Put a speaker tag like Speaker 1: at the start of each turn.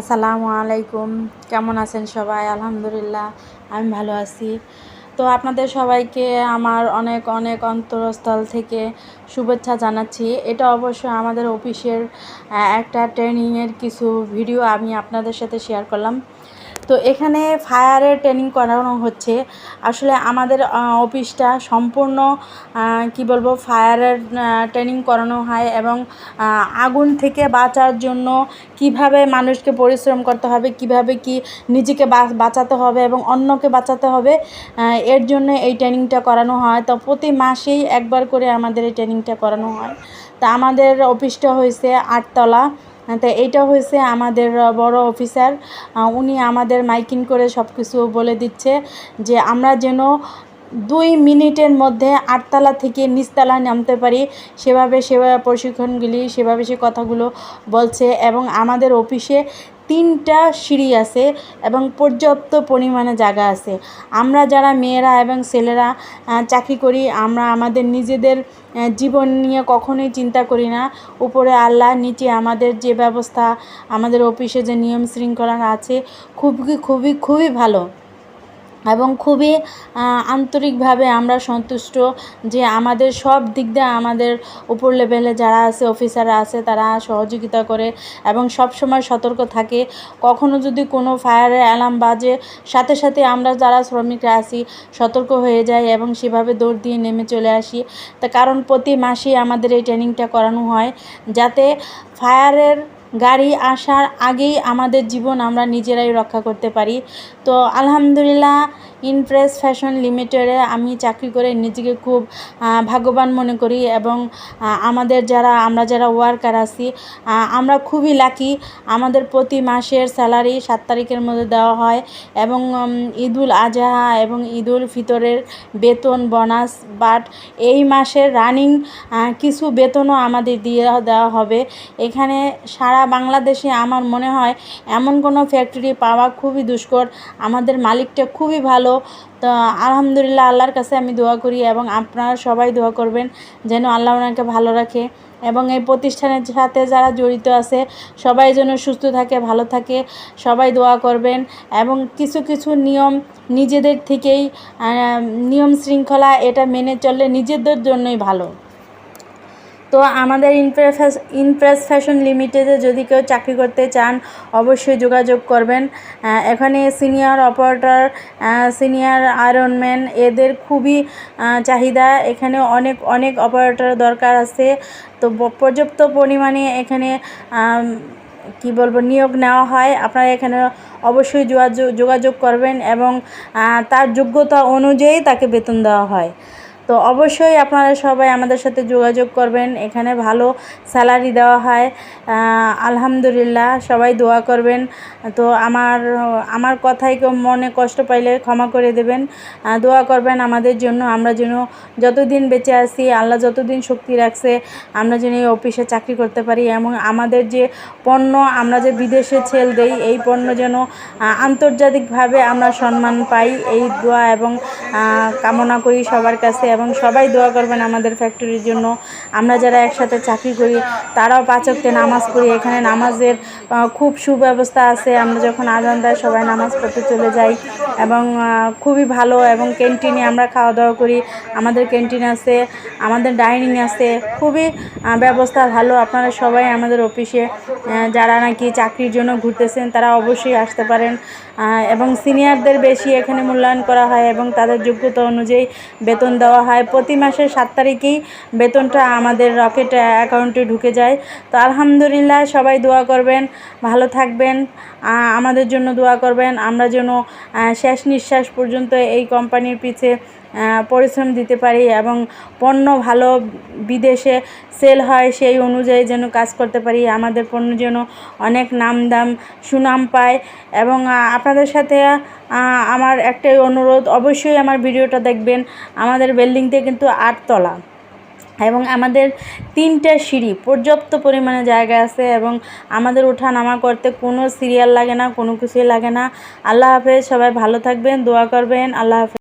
Speaker 1: আসসালামু আলাইকুম। কেমন আছেন সবাই? আলহামদুলিল্লাহ, আমি ভালো আছি। তো আপনাদের সবাইকে আমার অনেক অনেক অন্তরস্থল থেকে শুভেচ্ছা জানাচ্ছি। এটা অবশ্য আমাদের অফিসের একটা ট্রেনিংয়ের কিছু ভিডিও আমি আপনাদের সাথে শেয়ার করলাম। তো এখানে ফায়ারের ট্রেনিং করানো হচ্ছে। আসলে আমাদের অফিসটা সম্পূর্ণ কি বলব ফায়ারের ট্রেনিং করানো হয় এবং আগুন থেকে বাঁচার জন্য কীভাবে মানুষকে পরিশ্রম করতে হবে, কীভাবে কি নিজেকে বাঁচাতে হবে এবং অন্যকে বাঁচাতে হবে এর জন্য এই ট্রেনিংটা করানো হয়। তো প্রতি মাসেই একবার করে আমাদের এই ট্রেনিংটা করানো হয়। তা আমাদের অফিসটা হয়েছে আটতলা। তো এইটা হয়েছে আমাদের বড় অফিসার। উনি আমাদের মাইকিং করে সব কিছু বলে দিচ্ছে যে আমরা যেন দুই মিনিটের মধ্যে আটতলা থেকে নিচতলা নামতে পারি। সেভাবে সেভাবে প্রশিক্ষণগুলি, সেভাবে সে কথাগুলো বলছে এবং আমাদের অফিসে তিনটা সিঁড়ি আছে এবং পর্যাপ্ত পরিমাণে জায়গা আছে। আমরা যারা মেয়েরা এবং ছেলেরা চাকরি করি, আমরা আমাদের নিজেদের জীবন নিয়ে কখনোই চিন্তা করি না। উপরে আল্লাহ নিচে আমাদের যে ব্যবস্থা, আমাদের অফিসে যে নিয়ম শৃঙ্খলা আছে, খুবই খুবই খুবই ভালো। এবং খুবই আন্তরিকভাবে আমরা সন্তুষ্ট যে আমাদের সব দিক দিয়ে আমাদের উপর লেভেলে যারা আছে অফিসাররা আছে, তারা সহযোগিতা করে এবং সব সময় সতর্ক থাকে। কখনো যদি কোনো ফায়ারের অ্যালার্ম বাজে, সাথে সাথে আমরা যারা শ্রমিকরা আছি, সতর্ক হয়ে যাই এবং সেভাবে দৌড় দিয়ে নেমে চলে আসি। তা কারণ প্রতি মাসেই আমাদের এই ট্রেনিংটা করানো হয়, যাতে ফায়ারের গাড়ি আসার আগেই আমাদের জীবন আমরা নিজেরাই রক্ষা করতে পারি। তো আলহামদুলিল্লাহ ইনপ্রেস ফ্যাশন লিমিটেডে আমি চাকরি করে নিজেকে খুব ভাগ্যবান মনে করি এবং আমাদের যারা, আমরা যারা ওয়ার্কার আছি আমরা খুবই লাকি আমাদের প্রতি মাসের স্যালারি সাত তারিখের মধ্যে দেওয়া হয় এবং ঈদুল আজহা এবং ঈদুল ফিতরের বেতন বোনাস বাট এই মাসের রানিং কিছু বেতনও আমাদের দিয়ে দেওয়া হবে। এখানে সারা বাংলাদেশে আমার মনে হয় এমন কোনো ফ্যাক্টরি পাওয়া খুবই দুষ্কর। আমাদের মালিকটা খুবই ভালো। তো আলহামদুলিল্লাহ আল্লাহর কাছে আমি দোয়া করি এবং আপনারা সবাই দোয়া করবেন যেন আল্লাহ ওনাকে ভালো রাখে এবং এই প্রতিষ্ঠানের সাথে যারা জড়িত আছে সবাই যেন সুস্থ থাকে, ভালো থাকে, সবাই দোয়া করবেন এবং কিছু কিছু নিয়ম নিজেদের থেকেই নিয়ম শৃঙ্খলা এটা মেনে চললে নিজেদের জন্যই ভালো। তো আমাদের ইনপ্রেস ইনপ্রেস ফ্যাশন লিমিটেডে যদি কেউ চাকরি করতে চান, অবশ্যই যোগাযোগ করবেন। এখানে সিনিয়র অপারেটর সিনিয়র আয়রনম্যান এদের খুবই চাহিদা। এখানে অনেক অনেক অপারেটর দরকার আছে। তো পর্যাপ্ত পরিমাণে এখানে কি বলব, নিয়োগ নেওয়া হয়। আপনারা এখানে অবশ্যই যোগাযোগ যোগাযোগ করবেন এবং তার যোগ্যতা অনুযায়ী তাকে বেতন দেওয়া হয়। তো অবশ্যই আপনারা সবাই আমাদের সাথে যোগাযোগ করবেন। এখানে ভালো স্যালারি দেওয়া হয়। আলহামদুলিল্লাহ সবাই দোয়া করবেন। তো আমার আমার কথাই মনে কষ্ট পাইলে ক্ষমা করে দেবেন। দোয়া করবেন আমাদের জন্য। আমরা যেন যতদিন বেঁচে আছি, আল্লাহ যতদিন শক্তি রাখছে, আমরা যেন এই অফিসে চাকরি করতে পারি এবং আমাদের যে পণ্য, আমরা যে বিদেশে ছেল দেই, এই পণ্য যেন আন্তর্জাতিকভাবে আমরা সম্মান পাই। এই দোয়া এবং কামনা করি সবার কাছে এবং সবাই দোয়া করবেন আমাদের ফ্যাক্টরির জন্য। আমরা যারা একসাথে চাকরি করি, তারাও পাচকতে নামাজ পড়ি। এখানে নামাজের খুব সুব্যবস্থা আছে। আমরা যখন আজান দেয়, সবাই নামাজ পড়তে চলে যাই এবং খুবই ভালো এবং ক্যান্টিনে আমরা খাওয়া দাওয়া করি। আমাদের ক্যান্টিন আছে, আমাদের ডাইনিং আছে। খুবই ব্যবস্থা ভালো। আপনারা সবাই আমাদের অফিসে যারা নাকি চাকরির জন্য ঘুরতেছেন, তারা অবশ্যই আসতে পারেন। এবং সিনিয়রদের বেশি এখানে মূল্যায়ন করা হয় এবং তাদের যোগ্যতা অনুযায়ী বেতন দেওয়া হয়। প্রতি মাসের সাত তারিখেই বেতনটা আমাদের রকেট অ্যাকাউন্টে ঢুকে যায়। তো আলহামদুলিল্লাহ সবাই দোয়া করবেন, ভালো থাকবেন আমাদের জন্য দোয়া করবেন। আমরা যেন শেষ নিঃশ্বাস পর্যন্ত এই কোম্পানির পিছে পরিশ্রম দিতে পারি এবং পণ্য ভালো বিদেশে সেল হয় সেই অনুযায়ী যেন কাজ করতে পারি। আমাদের পণ্য যেন অনেক নাম দাম সুনাম পায় এবং আপনাদের সাথে আমার একটাই অনুরোধ, অবশ্যই আমার ভিডিওটা দেখবেন। আমাদের বিল্ডিংটা কিন্তু আটতলা এবং আমাদের তিনটা সিঁড়ি পর্যাপ্ত পরিমাণে জায়গা আছে এবং আমাদের ওঠা নামা করতে কোনো সিরিয়াল লাগে না, কোনো কিছুই লাগে না। আল্লাহ হাফেজ, সবাই ভালো থাকবেন, দোয়া করবেন, আল্লাহ হাফেজ।